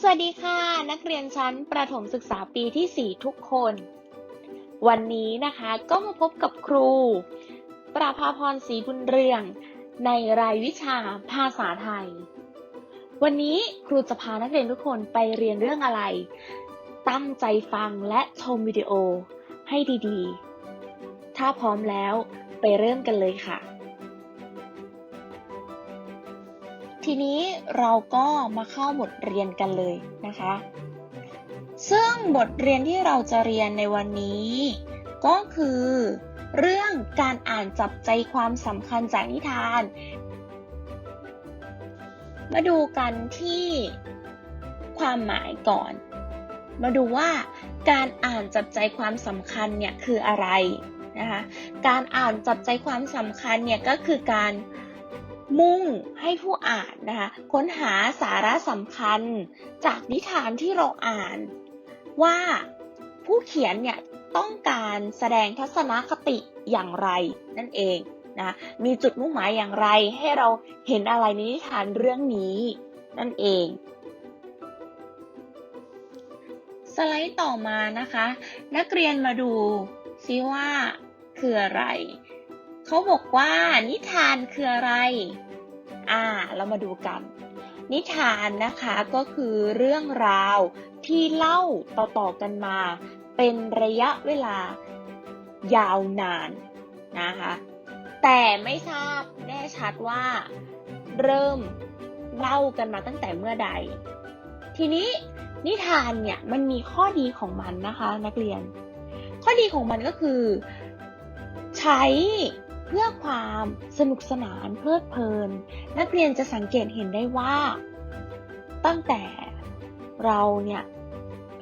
สวัสดีค่ะ นักเรียนชั้นประถมศึกษาปีที่ 4 ทุกคน วันนี้นะคะก็มาพบกับครู ปราภาพรศรีบุญเรือง ในรายวิชาภาษาไทย วันนี้ครูจะพานักเรียนทุกคนไปเรียนเรื่องอะไร ตั้งใจฟังและชมวิดีโอให้ดีๆ ถ้าพร้อมแล้วไปเริ่มกันเลยค่ะ ทีนี้เราก็มาเข้าบทเรียนกันเลยนะคะ ซึ่งบทเรียนที่เราจะเรียนในวันนี้ ก็คือ เรื่องการอ่านจับใจความสำคัญจากนิทาน มาดูกันที่ความหมายก่อน มาดูว่าการอ่านจับใจความสำคัญเนี่ยคืออะไรนะคะ การอ่านจับใจความสำคัญเนี่ยก็คือการ มุ่งให้ผู้อ่านนะคะค้นหาสาระสำคัญจากนิทานที่เราอ่าน ว่าผู้เขียนเนี่ยต้องการแสดงทัศนคติอย่างไรนั่นเองนะมีจุดมุ่งหมายอย่างไรให้เราเห็นอะไรในนิทานเรื่องนี้นั่นเอง สไลด์ต่อมานะคะ นักเรียนมาดูซิว่าคืออะไร เขาบอกว่านิทานคืออะไร อ่า เรามาดูกัน นิทานนะคะก็คือเรื่องราวที่เล่าต่อๆกันมา เป็นระยะเวลายาวนานนะคะ แต่ไม่ทราบแน่ชัดว่าเริ่มเล่ากันมาตั้งแต่เมื่อใด ทีนี้นิทานเนี่ยมันมีข้อดีของมันนะคะ นักเรียน ข้อดีของมันก็คือ ใช้ เพื่อความสนุกสนานเพลิดเพลิน นักเรียนจะสังเกตเห็นได้ว่า ตั้งแต่เราเนี่ย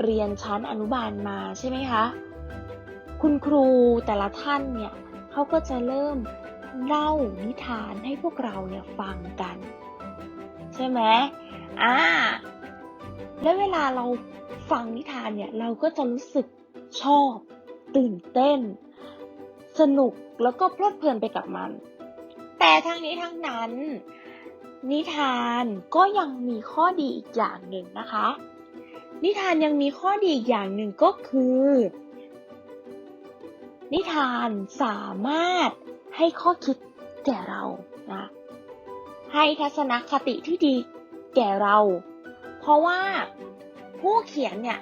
เรียนชั้นอนุบาลมาใช่ไหมคะ คุณครูแต่ละท่านเนี่ยเขาก็จะเริ่มเล่านิทานให้พวกเราเนี่ยฟังกัน ใช่ไหมอ่าแล้วเวลาเราฟังนิทานเนี่ยเราก็จะรู้สึกชอบ ตื่นเต้น สนุกแล้วก็เพลิดเพลินไปกับมัน แต่ทั้งนี้ทั้งนั้น นิทานก็ยังมีข้อดีอีกอย่างหนึ่งนะคะ นิทานยังมีข้อดีอีกอย่างหนึ่งก็คือ นิทานสามารถให้ข้อคิดแก่เรานะให้ทัศนคติที่ดีแก่เรา เพราะว่าผู้เขียนเนี่ย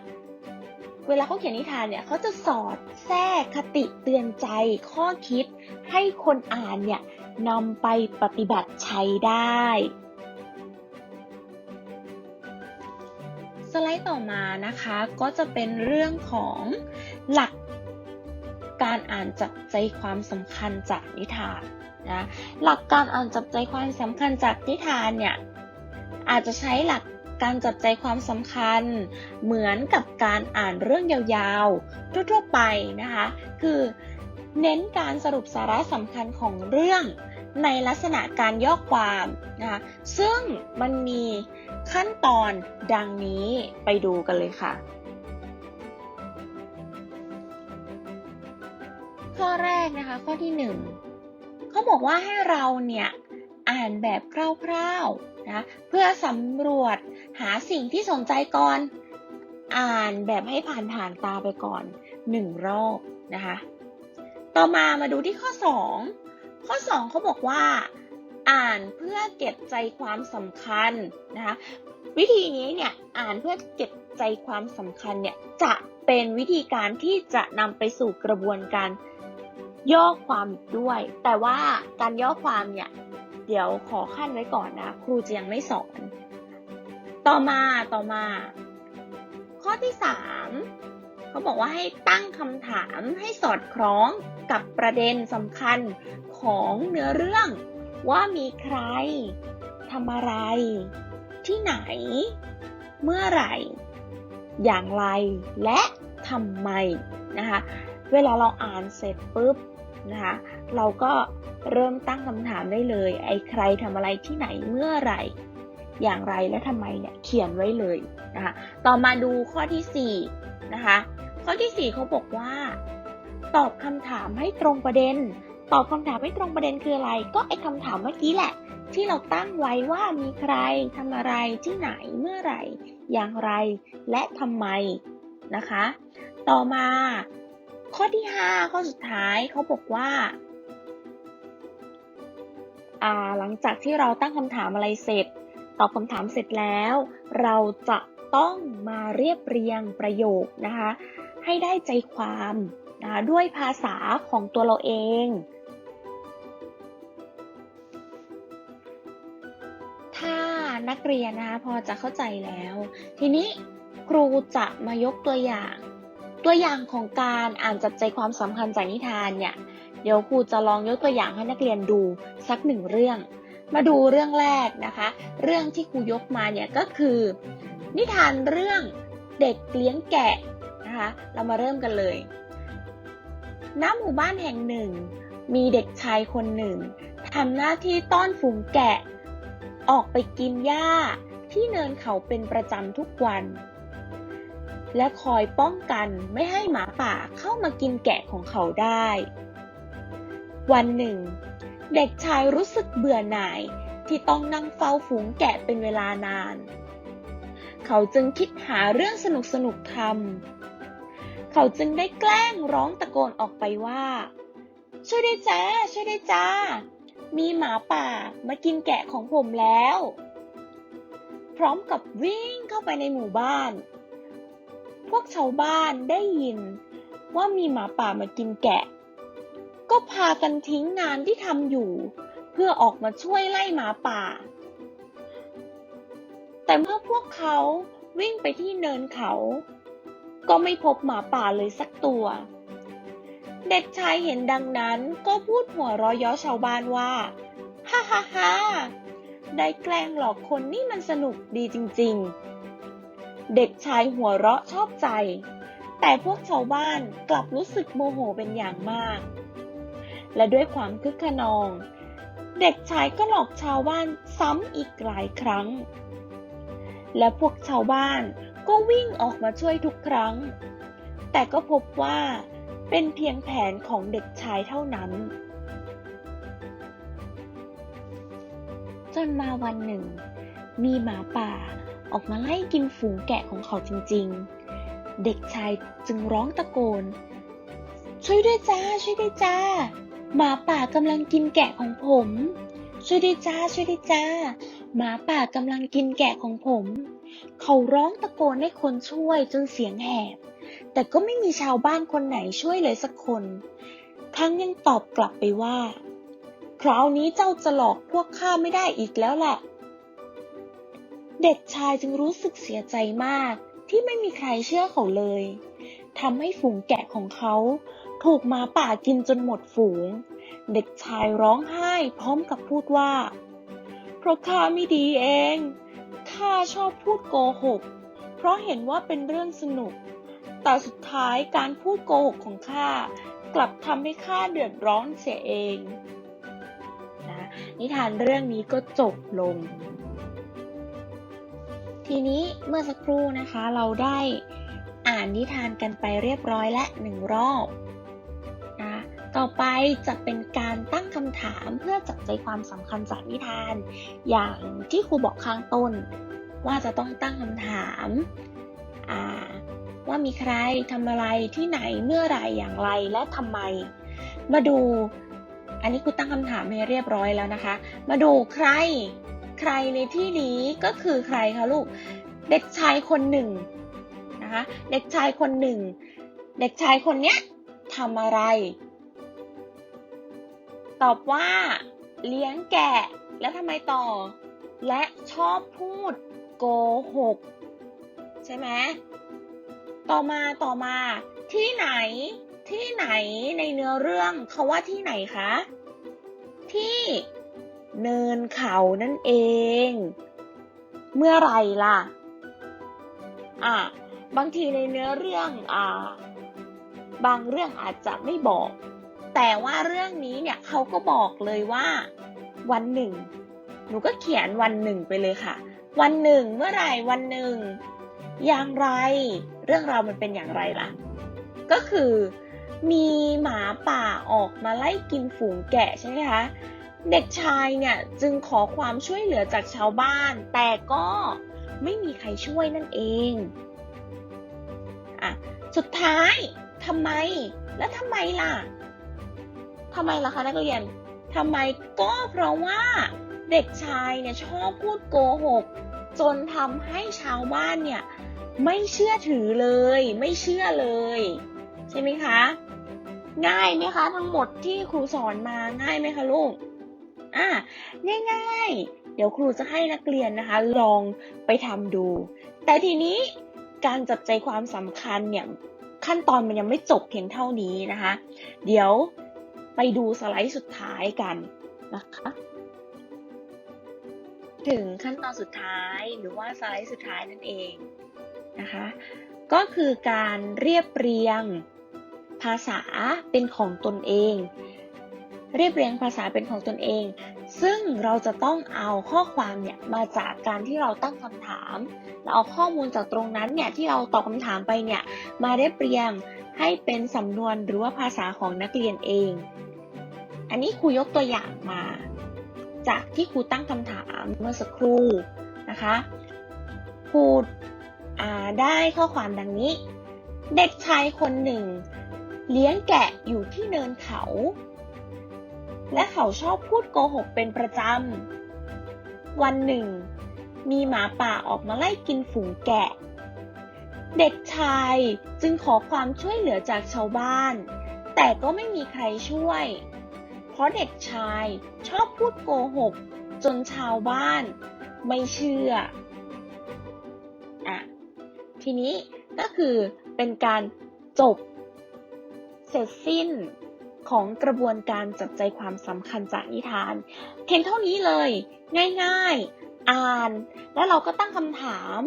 เวลาเขาเขียนนิทานเนี่ยเขาจะสอดแทรกคติเตือนใจข้อคิด ให้คนอ่านเนี่ยนำไปปฏิบัติใช้ได้ สไลด์ต่อมานะคะก็จะเป็นเรื่องของหลักการอ่านจับใจความสำคัญจากนิทานนะหลักการอ่านจับใจความสำคัญจากนิทานเนี่ยอาจจะใช้หลัก การจับใจความสำคัญ เหมือนกับการอ่านเรื่องยาวๆ ทั่วๆไปนะคะ คือเน้นการสรุปสาระสำคัญของเรื่องในลักษณะการย่อความนะคะ ซึ่งมันมีขั้นตอนดังนี้ไปดูกันเลยค่ะ ข้อแรกนะคะข้อที่หนึ่งเขาบอกว่าให้เราเนี่ย อ่านแบบคร่าวๆ นะเพื่อสำรวจหาสิ่งที่สนใจก่อน อ่านแบบให้ผ่านๆตาไปก่อนหนึ่งรอบนะคะ ต่อมามาดูที่ข้อ 2 ข้อ 2เขาบอกว่า อ่านเพื่อเก็บใจความสำคัญนะคะวิธีนี้เนี่ยอ่านเพื่อเก็บใจความสำคัญเนี่ยจะเป็นวิธีการที่จะนำไปสู่กระบวนการย่อความอีกด้วย แต่ว่าการย่อความเนี่ย เดี๋ยวขอขั้นไว้ก่อนนะ ครูจะยังไม่สอน ต่อมาต่อมา ข้อที่3เขาบอกว่าให้ตั้งคำถามให้สอดคล้องกับประเด็นสำคัญของเนื้อเรื่อง ว่ามีใครทำอะไร ที่ไหน เมื่อไหร่ อย่างไรและทำไมนะคะ เวลาเราอ่านเสร็จปุ๊บ นะคะ เราก็เริ่มตั้งคำถามได้เลย ไอ้ใครทำอะไรที่ไหนเมื่อไหร่ อย่างไรและทำไมเนี่ยเขียนไว้เลยนะคะ ต่อมาดูข้อที่4นะคะ ข้อที่4เขาบอกว่า ตอบคำถามให้ตรงประเด็น ตอบคำถามไม่ตรงประเด็นคืออะไร ก็ไอ้คำถามเมื่อกี้แหละ ที่เราตั้งไว้ว่ามีใครทำอะไรที่ไหนเมื่อไหร่ อย่างไรและทำไมนะคะ ต่อมา ข้อที่ 5 ข้อสุดท้ายเขาบอกว่าหลังจากที่เราตั้งคำถามอะไรเสร็จ ตอบคำถามเสร็จแล้ว เราจะต้องมาเรียบเรียงประโยคนะคะ ให้ได้ใจความนะะด้วยภาษาของตัวเราเอง ถ้านักเรียนนะคะพอจะเข้าใจแล้ว ทีนี้ครูจะมายกตัวอย่าง ตัวอย่างของการอ่านจับใจความสำคัญจากนิทานเนี่ย เดี๋ยวครูจะลองยกตัวอย่างให้นักเรียนดูสักหนึ่งเรื่อง มาดูเรื่องแรกนะคะ เรื่องที่ครูยกมาเนี่ยก็คือ นิทานเรื่องเด็กเลี้ยงแกะนะคะ เรามาเริ่มกันเลยณหมู่บ้านแห่งหนึ่ง มีเด็กชายคนหนึ่งทำหน้าที่ต้อนฝูงแกะ ออกไปกินหญ้าที่เนินเขาเป็นประจำทุกวัน และคอยป้องกันไม่ให้หมาป่าเข้ามากินแกะของเขาได้ วันหนึ่ง เด็กชายรู้สึกเบื่อหน่ายที่ต้องนั่งเฝ้าฝูงแกะเป็นเวลานาน เขาจึงคิดหาเรื่องสนุกสนุกๆทำ เขาจึงได้แกล้งร้องตะโกนออกไปว่า ช่วยได้วยจ้า ช่วยได้วยจ้า มีหมาป่ามากินแกะของผมแล้ว พร้อมกับวิ่งเข้าไปในหมู่บ้าน พวกชาวบ้านได้ยิน ว่ามีหมาป่ามากินแกะ ก็พากันทิ้งงานที่ทำอยู่ เพื่อออกมาช่วยไล่หมาป่า แต่เมื่อพวกเขาวิ่งไปที่เนินเขา ก็ไม่พบหมาป่าเลยสักตัว เด็กชายเห็นดังนั้นก็พูดหัวเราะเย้อชาวบ้านว่า ฮ่าฮ่าฮ่าได้แกล้งหลอกคนนี่มันสนุกดีจริง ๆ เด็กชายหัวเราะชอบใจ แต่พวกชาวบ้านกลับรู้สึกโมโหเป็นอย่างมาก และด้วยความคึกขนอง เด็กชายก็หลอกชาวบ้านซ้ำอีกหลายครั้ง และพวกชาวบ้านก็วิ่งออกมาช่วยทุกครั้ง แต่ก็พบว่าเป็นเพียงแผนของเด็กชายเท่านั้น จนมาวันหนึ่ง มีหมาป่า ออกมาไล่กินฝูงแกะของเขาจริงๆ เด็กชายจึงร้องตะโกน ช่วยด้วยจ้า ช่วยด้วยจ้า หมาป่ากำลังกินแกะของผม ช่วยด้วยจ้า ช่วยด้วยจ้า หมาป่ากำลังกินแกะของผม เขาร้องตะโกนให้คนช่วยจนเสียงแหบ แต่ก็ไม่มีชาวบ้านคนไหนช่วยเลยสักคน ทั้งยังตอบกลับไปว่า คราวนี้เจ้าจะหลอกพวกข้าไม่ได้อีกแล้วแหละ เด็กชายจึงรู้สึกเสียใจมากที่ไม่มีใครเชื่อเขาเลยทำให้ฝูงแกะของเขาถูกหมาป่ากินจนหมดฝูง เด็กชายร้องไห้พร้อมกับพูดว่า เพราะข้าไม่ดีเอง ข้าชอบพูดโกหก เพราะเห็นว่าเป็นเรื่องสนุก แต่สุดท้ายการพูดโกหกของข้ากลับทำให้ข้าเดือดร้อนเสียเองนะนิทานเรื่องนี้ก็จบลง ทีนี้เมื่อสักครู่นะคะเราได้อ่านนิทานกันไปเรียบร้อยและหนึ่งรอบนะต่อไปจะเป็นการตั้งคำถามเพื่อจับใจความสำคัญจากนิทาน อย่างที่ครูบอกข้างต้น ว่าจะต้องตั้งคำถามาว่ามีใครทำอะไรที่ไหนเมื่อไรอย่างไรและทำไม มาดู อันนี้ครูตั้งคำถามให้เรียบร้อยแล้วนะคะ มาดูใคร ใครในที่นี้ก็คือใครคะลูก เด็กชายคนหนึ่งนะคะเด็กชายคนหนึ่ง เด็กชายคนเนี้ยทำอะไร ตอบว่า เลี้ยงแกะแล้วทำไมต่อ และชอบพูดโกหก ใช่ไหมต่อมาต่อมาที่ไหนที่ไหนในเนื้อเรื่องเขาว่าที่ไหนคะ ที่ เนินเขานั่นเอง เมื่อไรล่ะ อะ บางทีในเนื้อเรื่องอ่า บางเรื่องอาจจะไม่บอก แต่ว่าเรื่องนี้เนี่ยเขาก็บอกเลยว่า วันหนึ่ง หนูก็เขียนวันหนึ่งไปเลยค่ะ วันหนึ่งเมื่อไหร่วันหนึ่ง อย่างไร เรื่องราวมันเป็นอย่างไรล่ะ ก็คือมีหมาป่าออกมาไล่กินฝูงแกะใช่ไหมคะ เด็กชายเนี่ยจึงขอความช่วยเหลือจากชาวบ้าน แต่ก็ไม่มีใครช่วยนั่นเองอะสุดท้ายทำไม แล้วทำไมล่ะทำไมล่ะคะนักเรียนทำไมก็เพราะว่าเด็กชายเนี่ยชอบพูดโกหก จนทำให้ชาวบ้านเนี่ยไม่เชื่อถือเลย ไม่เชื่อเลย ใช่ไหมคะ ง่ายไหมคะ ทั้งหมดที่ครูสอนมาง่ายไหมคะลูก อะง่ายๆ เดี๋ยวครูจะให้นักเรียนนะคะ ลองไปทำดู แต่ทีนี้การจับใจความสำคัญเนี่ยขั้นตอนมันยังไม่จบเพียงเท่านี้นะคะ เดี๋ยวไปดูสไลด์สุดท้ายกันนะคะ ถึงขั้นตอนสุดท้ายหรือว่าสไลด์สุดท้ายนั่นเองนะคะ ก็คือการเรียบเรียงภาษาเป็นของตนเอง เรียบเรียงภาษาเป็นของตนเอง ซึ่งเราจะต้องเอาข้อความเนี่ยมาจากการที่เราตั้งคำถามแล้วเอาข้อมูลจากตรงนั้นเนี่ยที่เราตอบคำถามไปเนี่ยมาเรียบเรียงให้เป็นสำนวนหรือว่าภาษาของนักเรียนเอง อันนี้ครูยกตัวอย่างมา จากที่ครูตั้งคำถามเมื่อสักครู่นะคะครูได้ข้อความดังนี้ เด็กชายคนหนึ่ง เลี้ยงแกะอยู่ที่เนินเขา และเขาชอบพูดโกหกเป็นประจำ วันหนึ่ง มีหมาป่าออกมาไล่กินฝูงแกะ เด็กชายจึงขอความช่วยเหลือจากชาวบ้าน แต่ก็ไม่มีใครช่วย เพราะเด็กชายชอบพูดโกหก จนชาวบ้าน ไม่เชื่ออะทีนี้ก็คือเป็นการจบ เสร็จสิ้น ของกระบวนการจับใจความสำคัญจากนิทาน เพียงเท่านี้เลย ง่ายๆ อ่าน แล้วเราก็ตั้งคำถาม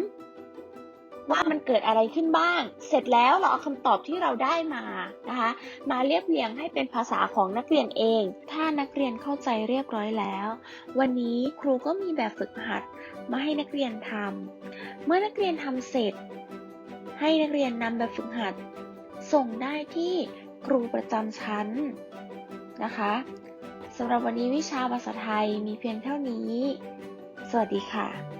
ว่ามันเกิดอะไรขึ้นบ้าง เสร็จแล้วเราเอาคำตอบที่เราได้มานะคะ มาเรียบเรียงให้เป็นภาษาของนักเรียนเอง ถ้านักเรียนเข้าใจเรียบร้อยแล้ว วันนี้ครูก็มีแบบฝึกหัดมาให้นักเรียนทำเมื่อนักเรียนทำเสร็จ ให้นักเรียนนำแบบฝึกหัด ส่งได้ที่ ครูประจำชั้นนะคะสำหรับวันนี้วิชาภาษาไทยมีเพียงเท่านี้ สวัสดีค่ะ